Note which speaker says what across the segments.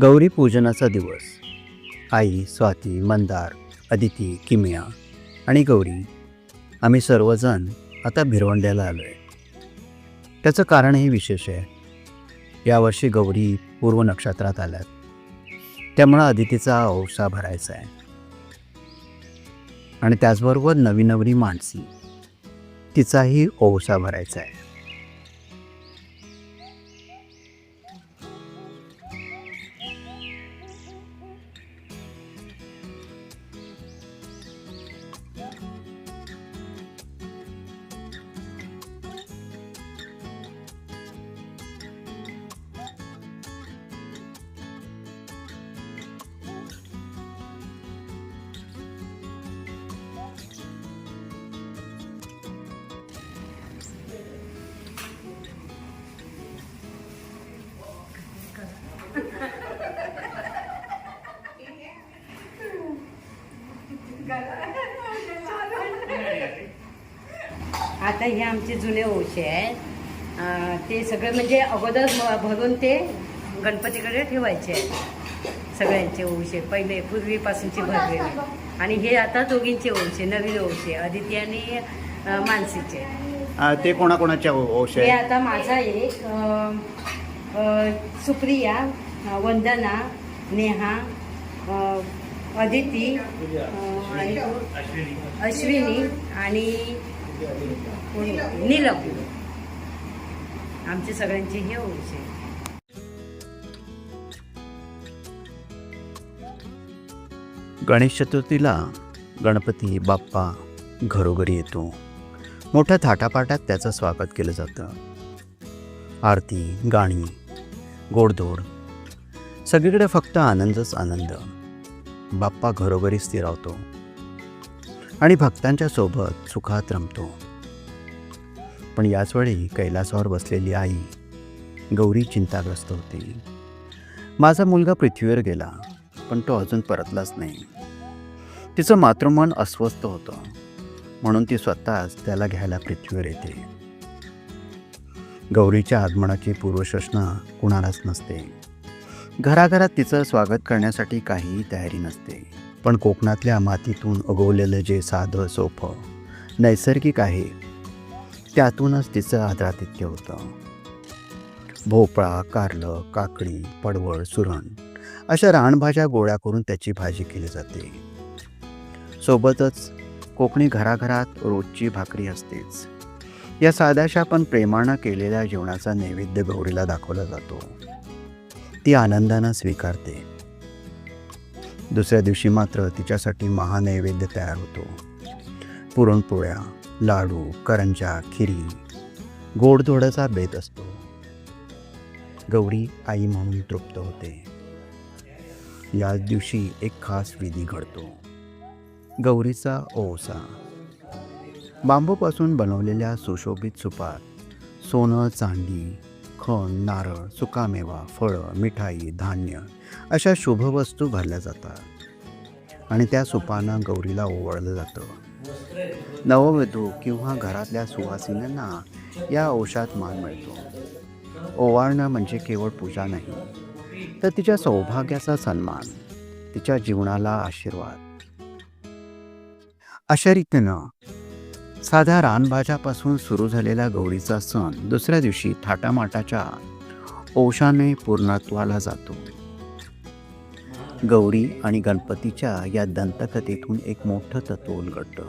Speaker 1: गौरी पूजनाचा दिवस. आई स्वाती मंदार अदिती किमया आणि गौरी आम्ही सर्वजण आता भिरवंड्याला आलो आहे त्याचं कारणही विशेष आहे. यावर्षी गौरी पूर्व नक्षत्रात आल्यात. त्यामुळं अदितीचा औसा भरायचा आहे. आणि त्याचबरोबर नवी नवरी माणसी तिचाही ओवसा भरायचा आहे.
Speaker 2: आता हे आमचे जुने ओशे आहेत. ते सगळे म्हणजे अगोदर भरून ते गणपतीकडे ठेवायचे आहेत. सगळ्यांचे ओशे पहिले पूर्वीपासूनचे भरलेले आणि हे आता दोघींचे ओशे नवीन ओशे अदिती आणि मानसीचे
Speaker 1: ते कोणाकोणाच्या ओवशे
Speaker 2: हे आता माझा एक सुप्रिया वंदना नेहा अदिती अश्विनी आणि? नीलम. आमचे सगळ्यांचे हे ओळखचे
Speaker 1: गणेश चतुर्थीला गणपती बाप्पा घरोघरी येतो. मोठ्या थाटापाटात त्याचं स्वागत केलं जातं. आरती गाणी गोडधोड. सगळीकडे फक्त आनंदच आनंद. बाप्पा घरोघरी स्थिरावतो आणि भक्तांच्या सोबत सुखात रमतो. पण याचवेळी कैलासावर बसलेली आई गौरी चिंताग्रस्त होती. माझा मुलगा पृथ्वीवर गेला पण तो अजून परतलाच नाही. तिचं मातृमन अस्वस्थ होतं म्हणून ती स्वतःच त्याला घ्यायला पृथ्वीवर येते. गौरीच्या आगमनाची पूर्वसूचना कुणालाच नसते. घराघरात तिचं स्वागत करण्यासाठी काहीही तयारी नसते. पण कोकणातल्या मातीतून उगवलेलं जे साधं सोपं नैसर्गिक आहे त्यातूनच तिचं आदरातिथ्य होतं. भोपळा कारलं काकडी पडवळ सुरण अशा रानभाज्या गोळ्या करून त्याची भाजी केली जाते. सोबतच कोकणी घराघरात रोजची भाकरी असतेच. या साध्याशा पण प्रेमानं केलेल्या जेवणाचा नैवेद्य गौरीला दाखवला जातो. ती आनंदानं स्वीकारते. दुसऱ्या दिवशी मात्र तिच्यासाठी महानैवेद्य तयार होतो. पुरणपोळ्या लाडू करंजा खिरी गोडधोडाचा बेत असतो. गौरी आई म्हणून तृप्त होते. याच दिवशी एक खास विधी घडतो. गौरीचा ओसा. बांबूपासून बनवलेल्या सुशोभित सुपात सोनं चांदी खण नारळ सुकामेवा फळं मिठाई धान्य अशा शुभवस्तू भरल्या जातात. आणि त्या सुपानं गौरीला ओवळलं जातं. नववधू किंवा घरातल्या सुवासिनांना या औषात मान मिळतो. ओवाळणं म्हणजे केवळ पूजा नाही तर तिच्या सौभाग्याचा सन्मान तिच्या जीवनाला आशीर्वाद. अशा रीतीनं साध्या रानभाज्यापासून सुरू झालेला गौरीचा सण दुसऱ्या दिवशी थाटामाटाच्या ओशाने पूर्णत्वाला जातो. गौरी आणि गणपतीच्या या दंतकथेतून एक मोठं तत्व उलगडतं.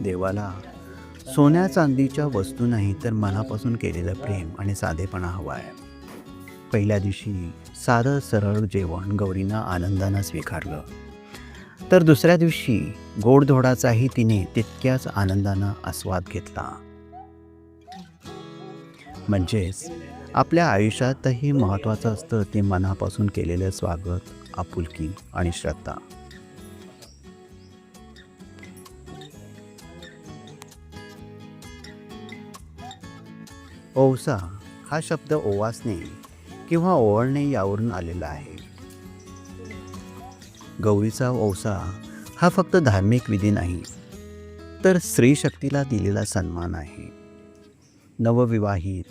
Speaker 1: देवाला सोन्या चांदीच्या वस्तू नाही तर मनापासून केलेलं प्रेम आणि साधेपणा हवा आहे पहिल्या दिवशी साधं सरळ जेवण गौरीनं आनंदानं स्वीकारलं. तर दुसऱ्या दिवशी गोडधोडाचाही तिने तितक्याच आनंदानं आस्वाद घेतला. म्हणजेच आपल्या आयुष्यातही महत्त्वाचं असतं ते मनापासून केलेलं स्वागत आपुलकी आणि श्रद्धा. ओवसा हा शब्द ओवासणे किंवा ओवळणे यावरून आलेला आहे. गौरीचा ओसा हा फक्त धार्मिक विधी नाही तर स्त्री शक्तीला दिलेला सन्मान आहे. नवविवाहित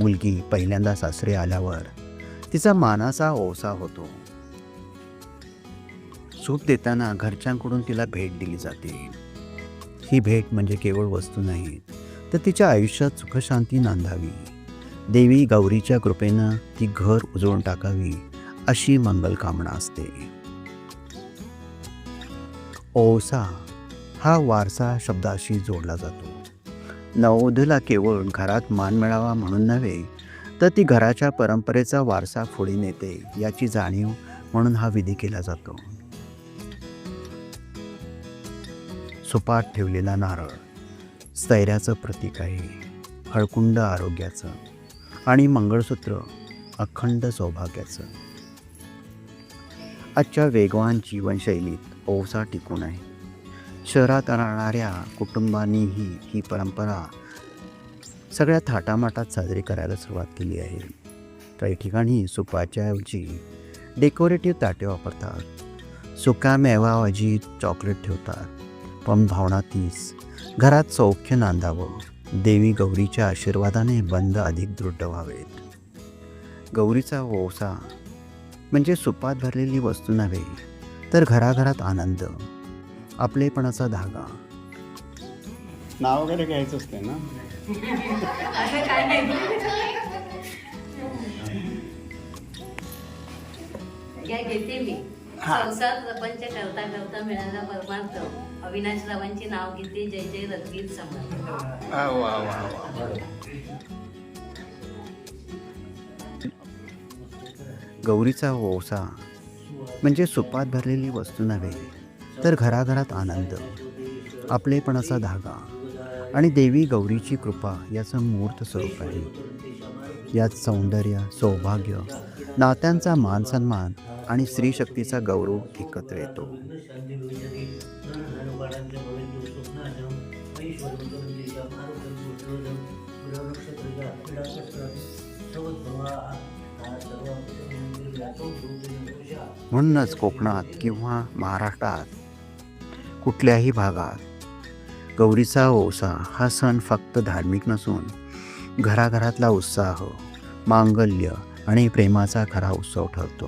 Speaker 1: मुलगी पहिल्यांदा सासरे आल्यावर तिचा मानाचा ओसा होतो. सूप देताना घरच्यांकडून तिला भेट दिली जाते. ही भेट म्हणजे केवळ वस्तू नाही तर तिच्या आयुष्यात सुखशांती नांदावी. देवी गौरीच्या कृपेनं ती घर उजळून टाकावी अशी मंगल कामना असते. ओसा हा वारसा शब्दाशी जोडला जातो. नवोदला केवळ घरात मान मिळावा म्हणून नव्हे तर ती घराच्या परंपरेचा वारसा पुढे नेते याची जाणीव म्हणून हा विधी केला जातो. सुपात ठेवलेला नारळ स्थैर्याचं प्रतीक आहे हळकुंड आरोग्याचं आणि मंगळसूत्र अखंड सौभाग्याचं. आजच्या वेगवान जीवनशैलीत ओसा टिकून आहे. शहरात राहणाऱ्या कुटुंबांनीही ही परंपरा सगळ्या थाटामाटात साजरी करायला सुरुवात केली आहे. काही ठिकाणी सुपाच्या ऐवजी डेकोरेटिव्ह ताटे वापरतात. सुका मेवाऐवजी चॉकलेट ठेवतात. पण भावना तीच. घरात सौख्य नांदावं. देवी गौरीच्या आशीर्वादाने बंद अधिक दृढ व्हावेत. गौरीचा ओसा म्हणजे सुपात भरलेली वस्तू नव्हे तर घराघरात आनंद आपलेपणाचा धागा. नाव वगैरे घ्यायचं असते ना?
Speaker 2: घेते मी? संसार प्रपंच करता करता मिळाला परमार्थ. अविनाश रावांची नाव घेते जय जय रत्गीत समर्थ
Speaker 1: गौरीचा ओसा म्हणजे सुपात भरलेली वस्तू नव्हे तर घराघरात आनंद आपलेपणाचा धागा आणि देवी गौरीची कृपा याचं मूर्त स्वरूप आहे. यात सौंदर्य सौभाग्य नात्यांचा मान सन्मान आणि स्त्रीशक्तीचा गौरव एकत्र येतो. म्हणूनच कोकणात किंवा महाराष्ट्रात कुठल्याही भागात गौरीचा ओसा हा सण फक्त धार्मिक नसून घराघरातला उत्साह मांगल्य आणि प्रेमाचा खरा उत्सव ठरतो.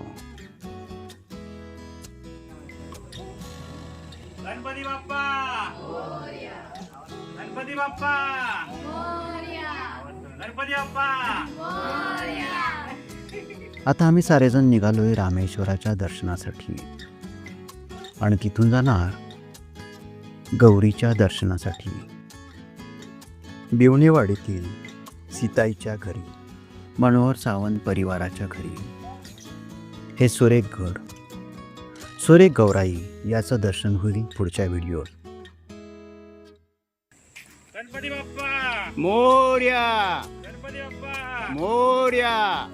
Speaker 3: गणपती बाप्पा! गणपती बाप्पा! गणपती बाप्पा!
Speaker 1: आता आम्ही सारेजण निघालोय रामेश्वराच्या दर्शनासाठी. आणि तिथून जाणार गौरीच्या दर्शनासाठी. बिवणेवाडीतील सीताईच्या घरी मनोहर सावंत परिवाराच्या घरी. हे सुरेख घर सुरेख गौराई याचं दर्शन होईल पुढच्या व्हिडिओत.
Speaker 3: गणपती बाप्पा!
Speaker 4: मोर्या!
Speaker 3: गणपती बाप्पा!
Speaker 4: मोर्या!